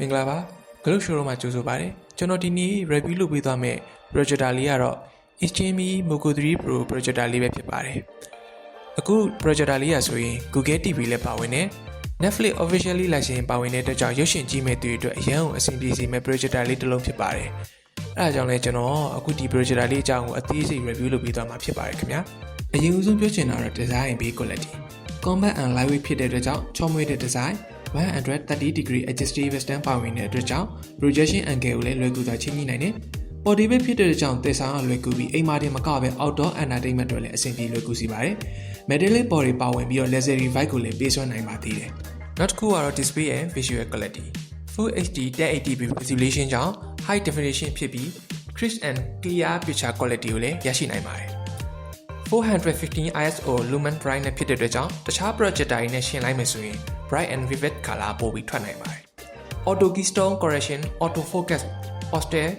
မင်္ဂလာပါ Group Show မှာကြိုဆိုပါရစေကျွန်တော်ဒီနေ့ review လုပ်ပေးသွားမယ့် projector လေးကတော့ HDMI Moco 3 Pro projector လေးပဲဖြစ်ပါတယ်အခု projector လေးရဆိုရင် Google TV လည်းပါဝင်တယ် Netflix officially license ပါဝင်တဲ့အတွက်ကြောင့်ရုပ်ရှင်ကြည့်မဲ့သူတွေအတွက်အရန်ကိုအဆင်ပြေစေမဲ့ projector လေးတစ်လုံးဖြစ်ပါတယ်အဲဒါကြောင့်လည်းကျွန်တော်အခုဒီ projector လေးအကြောင်းကိုအသေးစိတ် review လုပ်ပေးသွားမှာဖြစ်ပါတယ်ခင်ဗျာအရင်ဦးဆုံးပြောချင်တာတော့ design ဘေး quality combat and lightweight ဖြစ်တဲ့အတွက်ကြောင့်ချောမွေ့တဲ့ design 130 degree adjustable stand ပါဝင်တဲ့အတွက်ကြောင့် projection angle ကိုလည်းလွယ်ကူစွာချိန်ညှိနိုင်တယ်။ portable ဖြစ်တဲ့အတွက်ကြောင့်သယ်ဆောင်ရလွယ်ကူပြီးအိမ်မှာတင်မကပဲ outdoor entertainment တွေလည်းအဆင်ပြေလွယ်ကူစီပါတယ်။ metallic body ပါဝင်ပြီးတော့ luxury vibe ကိုလည်းပေးစွမ်းနိုင်ပါသေးတယ်။နောက်တစ်ခုကတော့ display ရဲ့ visual quality Full HD 1080p resolution ကြောင့် high definition ဖြစ်ပြီး crisp and clear picture quality ကိုလည်းရရှိနိုင်ပါတယ်။415 ISO lumen bright နဲ့ဖြစ်တဲ့အတွက်ကြောင့်တခြား projector တွေနဲ့ရှင်းလိုက်မယ်ဆိုရင် bright and vivid color ပိုပြီးထွက်နိုင်ပါတယ်။ auto keystone correction auto focus posture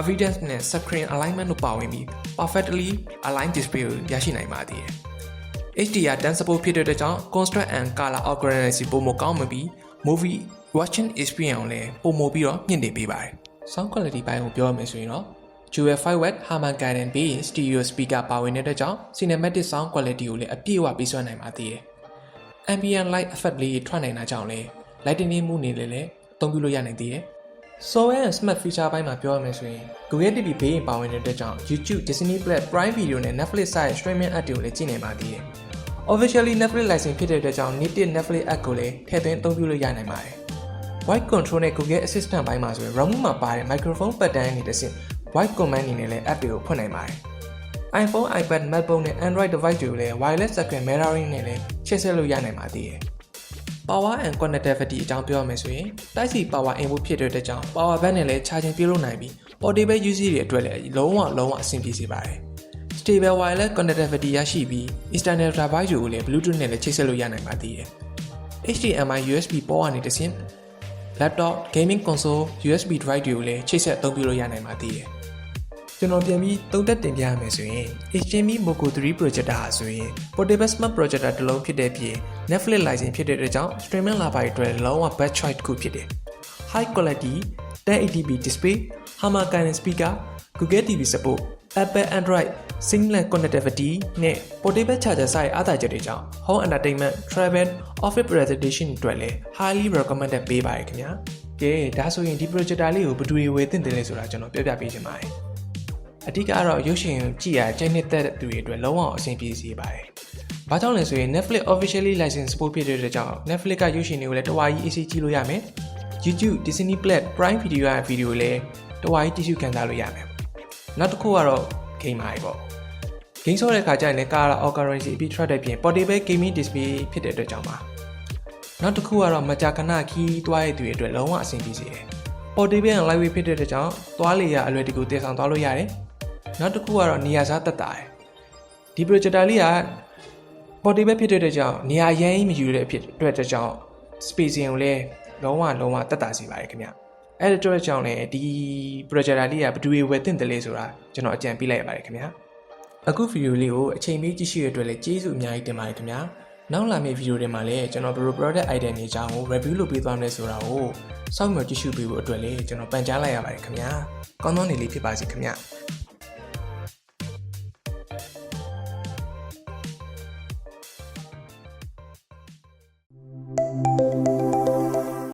evidence နဲ့ screen alignment တို့ပါဝင်ပြီး perfectly aligned display ကိုရရှိနိုင်ပါသေးတယ်။ HDR 10 support ဖြစ်တဲ့အတွက်ကြောင့် contrast and color accuracy ပိုမိုကောင်းမပြီး movie watching experience ကိုလည်းပိုမိုပြီးတော့မြင့်တင်ပေးပါတယ်။ sound quality ဘိုင်းကိုပြောရမယ်ဆိုရင်တော့ Jewel 5 watt Harman Kardon Bay stereo speaker ပါဝင်တဲ့အတွက်ကြောင့် cinematic sound quality ကိုလည်းအပြည့်အဝပေးစွမ်းနိုင်ပါသေးတယ်။ ambient light effect လေးတွေထွက်နိုင်တာကြောင့်လည်း lighting မှုနေလည်းလည်းအသုံးပြုလို့ရနိုင်သေးတယ်။ software and smart feature ဘိုင်းမှာပြောရမယ်ဆိုရင် Google TV ဘေးရင်ပါဝင်တဲ့အတွက်ကြောင့် YouTube, Disney Plus, Prime Video နဲ့ Netflix စတဲ့ streaming app တွေကိုလည်းကြည့်နိုင်ပါသေးတယ်။ officially Netflix license ဖြစ်တဲ့အတွက်ကြောင့် native Netflix app ကိုလည်းထည့်သွင်းအသုံးပြုလို့ရနိုင်ပါတယ်။ voice control နဲ့ Google Assistant ဘိုင်းမှာဆိုရင် ROM မှာပါတဲ့ microphone pattern အနေနဲ့ဆင့် voice command အနေနဲ့လည်း app တွေကိုဖွင့်နိုင်ပါတယ်။ iPhone, iPad, MacBook နဲ့ Android device တွေကိုလည်း wireless circuit mirroring နဲ့လည်း ချိတ်ဆက်လို့ရနိုင်ပါသေးတယ်။ power and connectivity အကြောင်းပြောရမယ်ဆိုရင်တိုက်စီ power input ဖြစ်တဲ့အတွက်ကြောင့် power bank နဲ့လည်း charging ပြုလုပ်နိုင်ပြီး portable usage တွေအတွက်လည်းလုံးဝလုံးဝအဆင်ပြေစေပါတယ်။ stable wireless connectivity ရရှိပြီး external device တွေကိုလည်း Bluetooth နဲ့လည်းချိတ်ဆက်လို့ရနိုင်ပါသေးတယ်။ HDMI USB port ကနေတစ်ဆင့် laptop gaming console USB drive တွေကိုလည်းချိတ်ဆက်အသုံးပြုလို့ရနိုင်ပါသေးတယ်။ ကျွန်တော်ပြန်ပြီးသုံးသက်တင်ပြရမယ်ဆိုရင် HDMI Moco 3 projector ဟာဆိုရင် portable smart projector တစ်လုံးဖြစ်တဲ့ပြင် Netflix license ဖြစ်တဲ့အတွက်ကြောင့် streaming လာပါတွေအတွက်လုံးဝ best choice တစ်ခုဖြစ်တယ်။ high quality 1080p display, Harman Kardon speaker, Google TV support, Apple Android seamless connectivity နဲ့ portable charger စတဲ့အားသာချက်တွေကြောင့် home entertainment, travel, office presentation အတွက်လည်း highly recommended ပေးပါတယ်ခင်ဗျာ။ကဲဒါဆိုရင်ဒီ projector လေးကိုဘယ်သူတွေဝယ်သင့်တယ်လဲဆိုတာကျွန်တော်ပြောပြပေးချင်ပါတယ်။ အဓိကကတော့ရုပ်ရှင်ကြည့်ရကြိုက်နေတဲ့သူတွေအတွက်လုံးဝအဆင်ပြေစေပါတယ်။ဘာကြောင့်လဲဆိုရင် Netflix officially license support ဖြစ်တဲ့အတွက်ကြောင့် Netflix ကရုပ်ရှင်တွေကိုလည်းတဝါကြီး AC ကြည့်လို့ရမယ်။ YouTube, Disney Plus, Prime Video ရဲ့ဗီဒီယိုလည်းတဝါကြီးတ िश ခံစားလို့ရမယ်။နောက်တစ်ခုကတော့ game ပါပေါ့။ game ဆော့တဲ့ခါကျရင်လည်း color accuracy အပြည့်ထွက်တဲ့ပြင် portable gaming display ဖြစ်တဲ့အတွက်ကြောင့်ပါ။နောက်တစ်ခုကတော့မကြာခဏခီးသွားရတဲ့သူတွေအတွက်လုံးဝအဆင်ပြေစေတယ်။ portable and lightweight ဖြစ်တဲ့အတွက်ကြောင့်သွားလေရအလွယ်တကူတည်ဆောင်သွားလို့ရတယ်။ နောက်တစ်ခုကတော့နေရာစားတက်တာတယ်။ဒီ projector လေးက portable ဖြစ်တဲ့အတွက်ကြောင့်နေရာရမ်းမယူတဲ့ဖြစ်အတွက်ကြောင့် spacing ကိုလည်းလုံးဝလုံးဝတက်တာစေပါတယ်ခင်ဗျ။အဲ့ဒီအတွက်ကြောင့်လည်းဒီ projector လေးကဘယ်သူတွေဝယ်သင့်တယ်လဲဆိုတာကျွန်တော်အကြံပေးလိုက်ရပါတယ်ခင်ဗျာ။အခုဗီဒီယိုလေးကိုအချိန်ပေးကြည့်ရှုရတဲ့အတွက်လည်းကျေးဇူးအများကြီးတင်ပါတယ်ခင်ဗျာ။နောက်လာမယ့်ဗီဒီယိုတွေမှာလည်းကျွန်တော်ဘယ်လို product item တွေအကြောင်းကို review လုပ်ပေးသွားမလဲဆိုတာကိုစောင့်မျှော်ကြည့်ရှုပေးဖို့အတွက်လည်းကျွန်တော်ပန်ကြားလိုက်ရပါတယ်ခင်ဗျာ။ကောင်းသောနေ့လေးဖြစ်ပါစေခင်ဗျာ။